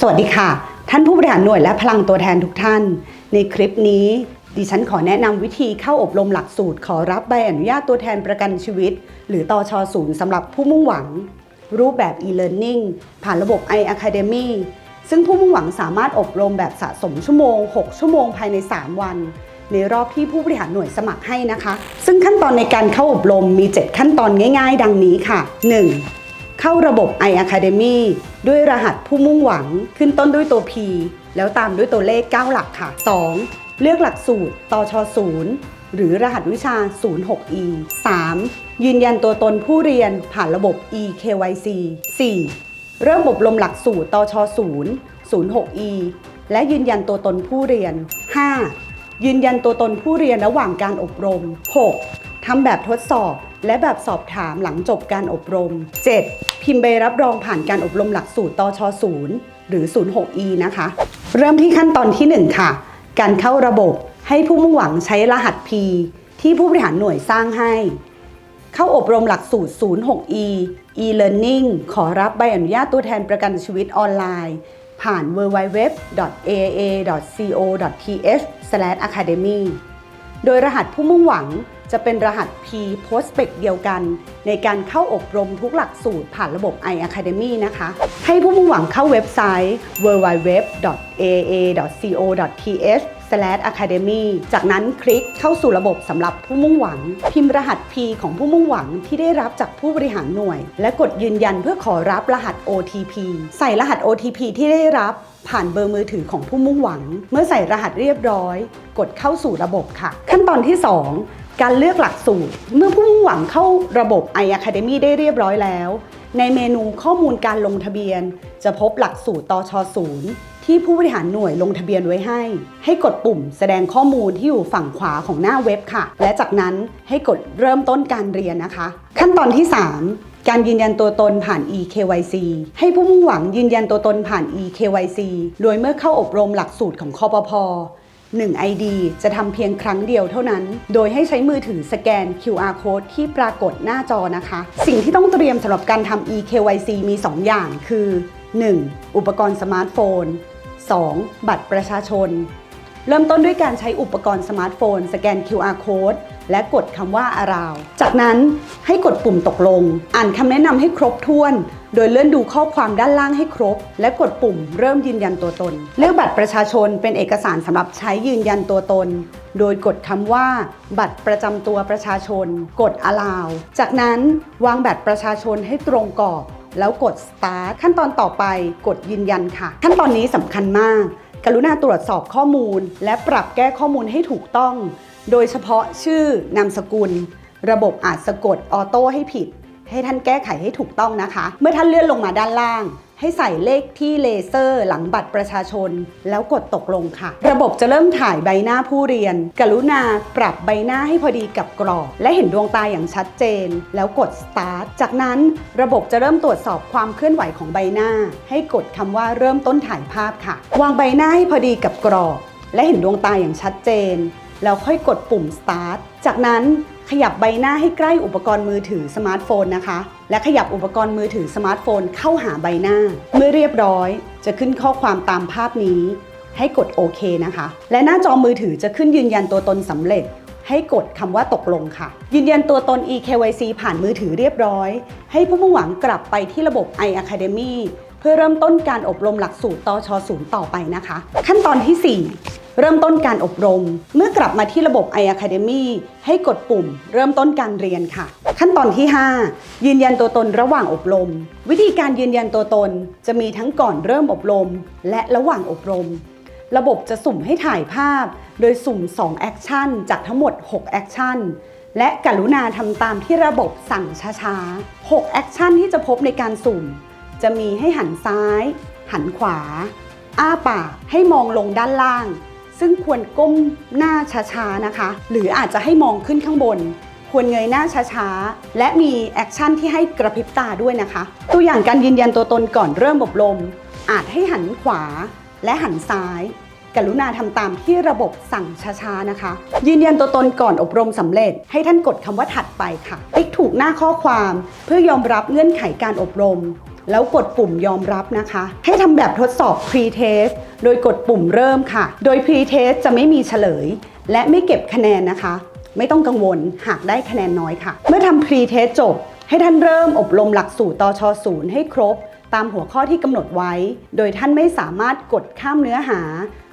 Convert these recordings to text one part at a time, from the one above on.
สวัสดีค่ะ ท่านผู้บริหารหน่วยและพลังตัวแทนทุกท่าน ในคลิปนี้ ดิฉันขอแนะนำวิธีเข้าอบรมหลักสูตร ขอรับใบอนุญาตตัวแทนประกันชีวิต หรือตอชอศูนย์สำหรับผู้มุ่งหวัง รูปแบบ e-learning ผ่านระบบ i-academy ซึ่งผู้มุ่งหวังสามารถอบรมแบบสะสมชั่วโมง 6 ชั่วโมงภายใน 3 วัน ในรอบที่ผู้บริหารหน่วยสมัครให้นะคะ ซึ่งขั้นตอนในการเข้าอบรมมี 7 ขั้นตอนง่าย ๆ ดังนี้ค่ะ 1. เข้าระบบ i-academy ด้วยรหัสผู้มุ่งหวังขึ้นต้นด้วยตัว P แล้วตามด้วยตัวเลข 9 หลักค่ะ 2. เลือกหลักสูตรตช0หรือรหัสวิชา 06e 3. ยืนยันตัวตนผู้เรียนผ่านระบบ eKYC 4. เริ่มอบรมหลักสูตรตช0 06e และยืนยันตัวตนผู้เรียน 5. ยืนยันตัวตนผู้เรียนระหว่างการอบรม 6. ทำแบบทดสอบ และแบบสอบถามหลังจบการอบรม 7. พิมพ์ใบรับรองผ่านการอบรมหลักสูตรตช0หรือ 06e นะคะ เริ่มที่ขั้นตอนที่ 1 ค่ะ การเข้าระบบให้ผู้มุ่งหวังใช้รหัส P ที่ผู้บริหารหน่วยสร้างให้ เข้าอบรมหลักสูตร 06e e-learning ขอรับใบอนุญาตตัวแทนประกันชีวิตออนไลน์ ผ่าน www.aa.co.th/academy โดยรหัสผู้มุ่งหวัง จะเป็นรหัส P Prospect เดียวกัน ในการเข้าอบรมทุกหลักสูตรผ่านระบบ iAcademy นะคะ ให้ผู้มุ่งหวังเข้าเว็บไซต์ www.aa.co.th/academy จากนั้นคลิกเข้าสู่ระบบสำหรับผู้มุ่งหวัง พิมพ์รหัส P ของผู้มุ่งหวังที่ได้รับจากผู้บริหารหน่วย และกดยืนยันเพื่อขอรับรหัส OTP ใส่รหัส OTP ที่ได้รับผ่านเบอร์มือถือของผู้มุ่งหวัง เมื่อใส่รหัสเรียบร้อย กดเข้าสู่ระบบค่ะ ขั้นตอนที่ 2 การเลือกหลักสูตร เมื่อผู้มุ่งหวังเข้าระบบ iAcademy ได้เรียบร้อยแล้ว ในเมนูข้อมูลการลงทะเบียน จะพบหลักสูตรตช0ที่ผู้บริหารหน่วยลงทะเบียนไว้ให้ ให้กดปุ่มแสดงข้อมูลที่อยู่ฝั่งขวาของหน้าเว็บค่ะ และจากนั้นให้กดเริ่มต้นการเรียนนะคะ ขั้นตอนที่ 3การยืนยันตัวตนผ่าน eKYC ให้ผู้มุ่งหวังยืนยันตัวตนผ่าน eKYC โดยเมื่อเข้าอบรมหลักสูตรของคอปพ 1 ID จะทำเพียงครั้งเดียวเท่านั้น โดยให้ใช้มือถือสแกน QR code ที่ปรากฏหน้าจอนะคะ สิ่งที่ต้องเตรียมสำหรับการทำ eKYC มี 2 อย่างคือ 1. อุปกรณ์สมาร์ทโฟน 2. บัตรประชาชน เริ่มต้นด้วยการใช้อุปกรณ์สมาร์ทโฟน สแกน QR code และกดคำว่า arrow จากนั้นให้กดปุ่มตกลง อ่านคำแนะนำให้ครบถ้วน โดยเลื่อนดูข้อความด้านล่างให้ครบ และกดปุ่มเริ่มยืนยันตัวตน เลือกบัตรประชาชนเป็นเอกสารสำหรับใช้ยืนยันตัวตน โดยกดคำว่า บัตรประจำตัวประชาชน กด allow จากนั้นวางบัตรประชาชนให้ตรงกรอบ แล้วกด start ขั้นตอนต่อไปกดยืนยันค่ะ ขั้นตอนนี้สำคัญมาก กรุณาตรวจสอบข้อมูล และปรับแก้ข้อมูลให้ถูกต้อง โดยเฉพาะชื่อนามสกุล ระบบอาจสะกดออโต้ให้ผิด ให้ท่านแก้ไขให้ถูกต้องนะคะ เมื่อท่านเลื่อนลงมาด้านล่าง ให้ใส่เลขที่เลเซอร์หลังบัตรประชาชน แล้วกดตกลงค่ะ ระบบจะเริ่มถ่ายใบหน้าผู้เรียน กรุณาปรับใบหน้าให้พอดีกับกรอบ และเห็นดวงตาอย่างชัดเจน แล้วกด start จากนั้นระบบจะเริ่มตรวจสอบความเคลื่อนไหวของใบหน้า ให้กดคำว่าเริ่มต้นถ่ายภาพค่ะ วางใบหน้าให้พอดีกับกรอบ และเห็นดวงตาอย่างชัดเจน แล้วค่อยกดปุ่ม start จากนั้นขยับใบหน้าให้ใกล้อุปกรณ์มือถือสมาร์ทโฟนนะคะ และขยับอุปกรณ์มือถือสมาร์ทโฟนเข้าหาใบหน้า เมื่อเรียบร้อยจะขึ้นข้อความตามภาพนี้ ให้กดโอเคนะคะ และหน้าจอมือถือจะขึ้นยืนยันตัวตนสำเร็จ ให้กดคำว่าตกลงค่ะ ยืนยันตัวตน eKYC ผ่านมือถือเรียบร้อย ให้ผู้มุ่งหวังกลับไปที่ระบบ iAcademy เพื่อเริ่มต้นการอบรมหลักสูตรตชศูนย์ต่อไปนะคะ ขั้นตอนที่ 4 เริ่มต้นการอบรม เมื่อกลับมาที่ระบบ iAcademy ให้กดปุ่ม เริ่มต้นการเรียนค่ะ ขั้นตอนที่ 5 ยืนยันตัวตนระหว่างอบรม วิธีการยืนยันตัวตนจะมีทั้งก่อนเริ่มอบรม และระหว่างอบรม ระบบจะสุ่มให้ถ่ายภาพ โดยสุ่ม 2 แอคชั่น จากทั้งหมด 6 แอคชั่นและกรุณาทำตามที่ระบบสั่งช้าๆ 6 แอคชั่นที่จะพบในการสุ่ม จะมีให้หันซ้าย หันขวา อ้าปากให้มองลงด้านล่าง ซึ่งควรก้มหน้าช้าๆนะคะ หรืออาจจะให้มองขึ้นข้างบน ควรเงยหน้าช้าๆ และมีแอคชั่นที่ให้กระพริบตาด้วยนะคะ ตัวอย่างการยืนยันตัวตนก่อนเริ่มอบรม อาจให้หันขวาและหันซ้ายกรุณาทำตามที่ระบบสั่งช้าๆนะคะ ยืนยันตัวตนก่อนอบรมสำเร็จ ให้ท่านกดคำว่าถัดไปค่ะ ติ๊กถูกหน้าข้อความ เพื่อยอมรับเงื่อนไขการอบรม แล้วกดปุ่มยอมรับนะคะ ให้ทำแบบทดสอบ pre-test โดยกดปุ่มเริ่มค่ะ โดย pre-test จะไม่มีเฉลย และไม่เก็บคะแนนนะคะ ไม่ต้องกังวลหากได้คะแนนน้อยค่ะ เมื่อทำ pre-test จบ ให้ท่านเริ่มอบรมหลักสูตรตชศูนย์ให้ครบ ตามหัวข้อที่กำหนดไว้ โดยท่านไม่สามารถกดข้ามเนื้อหา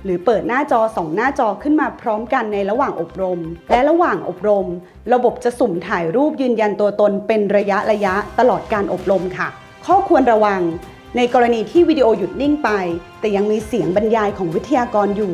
หรือเปิดหน้าจอสองหน้าจอขึ้นมาพร้อมกันในระหว่างอบรม และระหว่างอบรม ระบบจะสุ่มถ่ายรูปยืนยันตัวตนเป็นระยะระยะตลอดการอบรมค่ะ ข้อควรระวัง ในกรณีที่วิดีโอหยุดนิ่งไป แต่ยังมีเสียงบรรยายของวิทยากรอยู่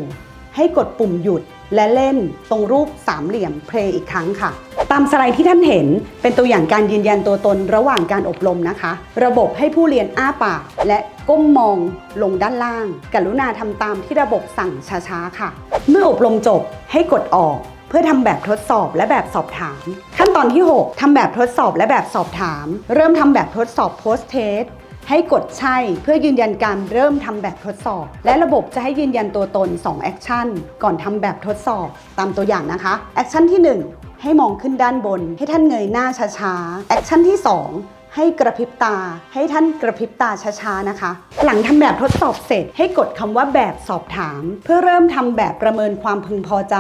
ให้กดปุ่มหยุดและเล่นตรงรูปสามเหลี่ยมเพลย์อีกครั้งค่ะ ตามสไลด์ที่ท่านเห็นเป็นตัวอย่างการยืนยันตัวตนระหว่างการอบรมนะคะ ระบบให้ผู้เรียนอ้าปาก และก้มมองลงด้านล่าง กรุณาทำตามที่ระบบสั่งช้าๆค่ะ เมื่ออบรมจบให้กดออก เพื่อทำแบบทดสอบและแบบสอบถาม ขั้นตอนที่ 6ทำแบบทดสอบและแบบสอบถาม เริ่มทำแบบทดสอบ post test ให้กดใช่เพื่อยืนยันการเริ่มทำแบบทดสอบ และระบบจะให้ยืนยันตัวตน 2 แอคชั่น ก่อนทำแบบทดสอบตามตัวอย่างนะคะ แอคชั่นที่ 1 ให้มองขึ้นด้านบน ให้ท่านเงยหน้าช้าๆ แอคชั่นที่ 2 ให้กระพริบตา ให้ท่านกระพริบตาช้าๆนะคะ หลังทำแบบทดสอบเสร็จ ให้กดคำว่าแบบสอบถาม เพื่อเริ่มทำแบบประเมินความพึงพอใจ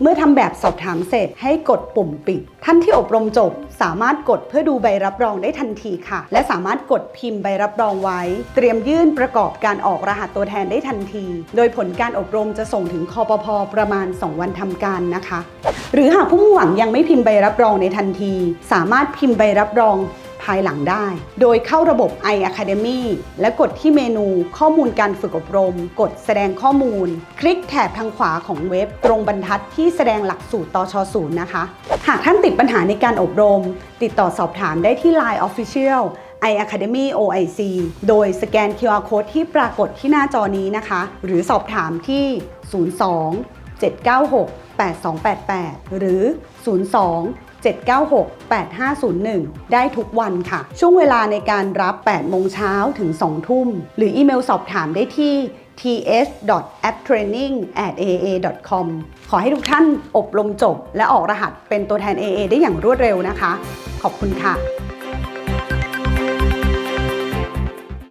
เมื่อทำแบบสอบถามเสร็จ ให้กดปุ่มปิด ท่านที่อบรมจบ สามารถกดเพื่อดูใบรับรองได้ทันทีค่ะ และสามารถกดพิมพ์ใบรับรองไว้ เตรียมยื่นประกอบการออกรหัสตัวแทนได้ทันที โดยผลการอบรมจะส่งถึงคอปพประมาณ 2 วันทำการนะคะ หรือหากผู้มุ่งหวังยังไม่พิมพ์ใบรับรองในทันที สามารถพิมพ์ใบรับรอง ภายหลังได้ โดยเข้าระบบ i Academy และกดที่เมนูข้อมูลการฝึกอบรม กดแสดงข้อมูล คลิกแถบทางขวาของเว็บ ตรงบรรทัดที่แสดงหลักสูตรตชศูนย์นะคะ หากท่านติดปัญหาในการอบรม ติดต่อสอบถามได้ที่ Line Official i Academy OIC โดยสแกน QR Code ที่ปรากฏที่หน้าจอนี้นะคะ หรือสอบถามที่ 02 796 8288 หรือ 02 796 8501 ได้ทุกวันค่ะ ช่วงเวลาในการรับ 8 โมงเช้าถึง 2 ทุ่ม หรืออีเมลสอบถามได้ที่ ts.apptraining@aa.com ขอให้ทุกท่านอบรมจบ และออกรหัสเป็นตัวแทน AA ได้อย่างรวดเร็วนะคะ ขอบคุณค่ะ